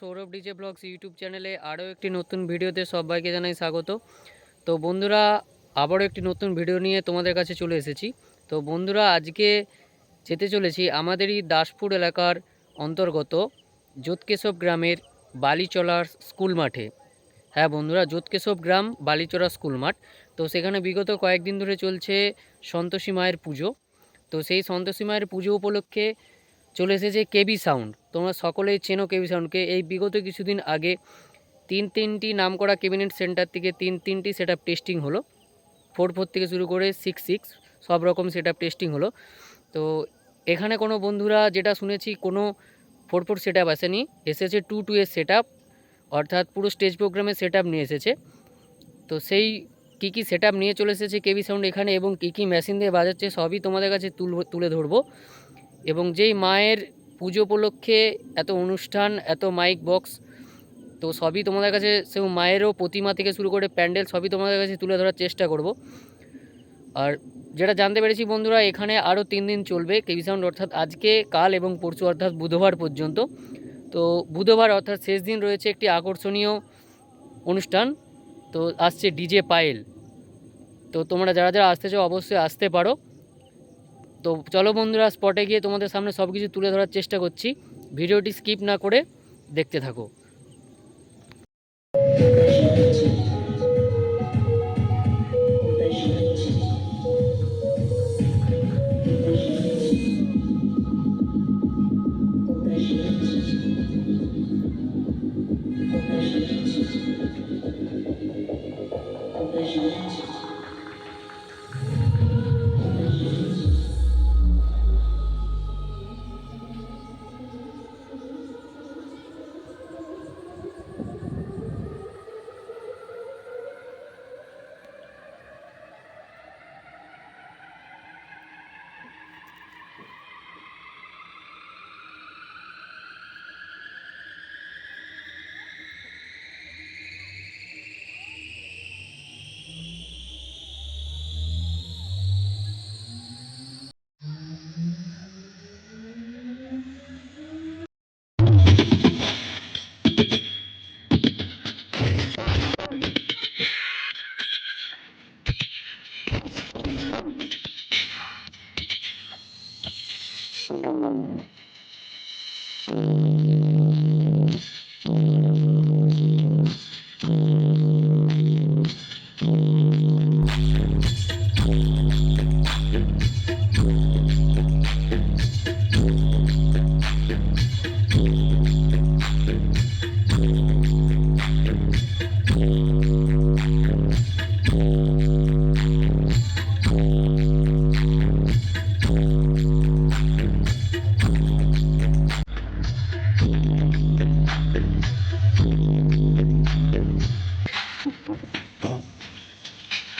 Sourav DJ blogs YouTube চ্যানেলে আরও একটি নতুন ভিডিওতে সবাইকে জানাই স্বাগত। তো বন্ধুরা, আবারও একটি নতুন ভিডিও নিয়ে তোমাদের কাছে চলে এসেছি। তো বন্ধুরা, আজকে যেতে চলেছি আমাদেরই দাসপুর এলাকার অন্তর্গত যোতকেশব গ্রামের বালিচলার স্কুল মাঠে। হ্যাঁ বন্ধুরা যোতকেশব গ্রাম বালিচড়া স্কুল মাঠ। তো সেখানে বিগত কয়েকদিন ধরে চলছে সন্তোষী মায়ের পুজো। তো সেই সন্তোষী মায়ের পুজো উপলক্ষে চলে এসেছে কেবি সাউন্ড তোমরা সকলেই চেনো কেবি সাউন্ডকে এই বিগত কিছুদিন আগে তিন তিনটি নাম করা ক্যাবিনেট সেন্টার থেকে তিন তিনটি সেট টেস্টিং হলো। ফোর ফোর থেকে শুরু করে সিক্স সিক্স সব রকম সেট টেস্টিং হলো। তো এখানে কোনো বন্ধুরা যেটা শুনেছি, কোনো ফোর ফোর সেট আপ আসেনি। এসেছে টু টু এর সেট অর্থাৎ পুরো স্টেজ প্রোগ্রামের সেট নিয়ে এসেছে। তো সেই কী কী সেট নিয়ে চলে এসেছে কেবি সাউন্ড এখানে এবং কী কী মেশিন দিয়ে বাজাচ্ছে, সবই তোমাদের কাছে তুলে ধরবো। এবং যেই মায়ের পুজো উপলক্ষে এত অনুষ্ঠান, এত মাইক বক্স তো সবই তোমাদের কাছে সে মায়েরও প্রতিমা থেকে শুরু করে প্যান্ডেল সবই তোমাদের কাছে তুলে ধরার চেষ্টা করব। আর যেটা জানতে পেরেছি বন্ধুরা, এখানে আরও তিন দিন চলবে কেবি সাউন্ড অর্থাৎ আজকে, কাল এবং পরশু, অর্থাৎ বুধবার পর্যন্ত। তো বুধবার, অর্থাৎ শেষ দিন রয়েছে একটি আকর্ষণীয় অনুষ্ঠান, তো আসছে ডিজে পায়েল। তো তোমরা যারা যারা আসতে চাও, অবশ্যই আসতে পারো। তো চলো বন্ধুরা স্পটে গিয়ে তোমাদের সামনে সব কিছু তুলে ধরার চেষ্টা করছি। ভিডিওটি স্কিপ না করে দেখতে থাকো।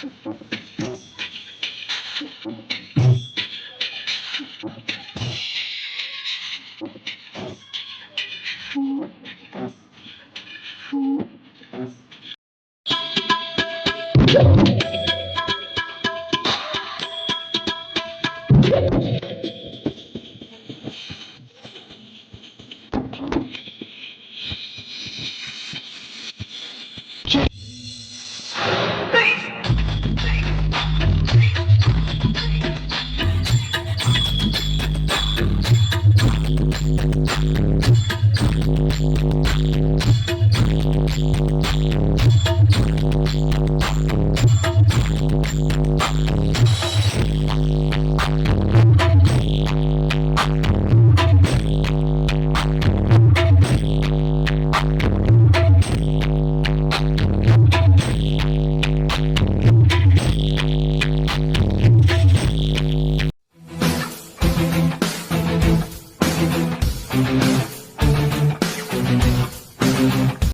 Thank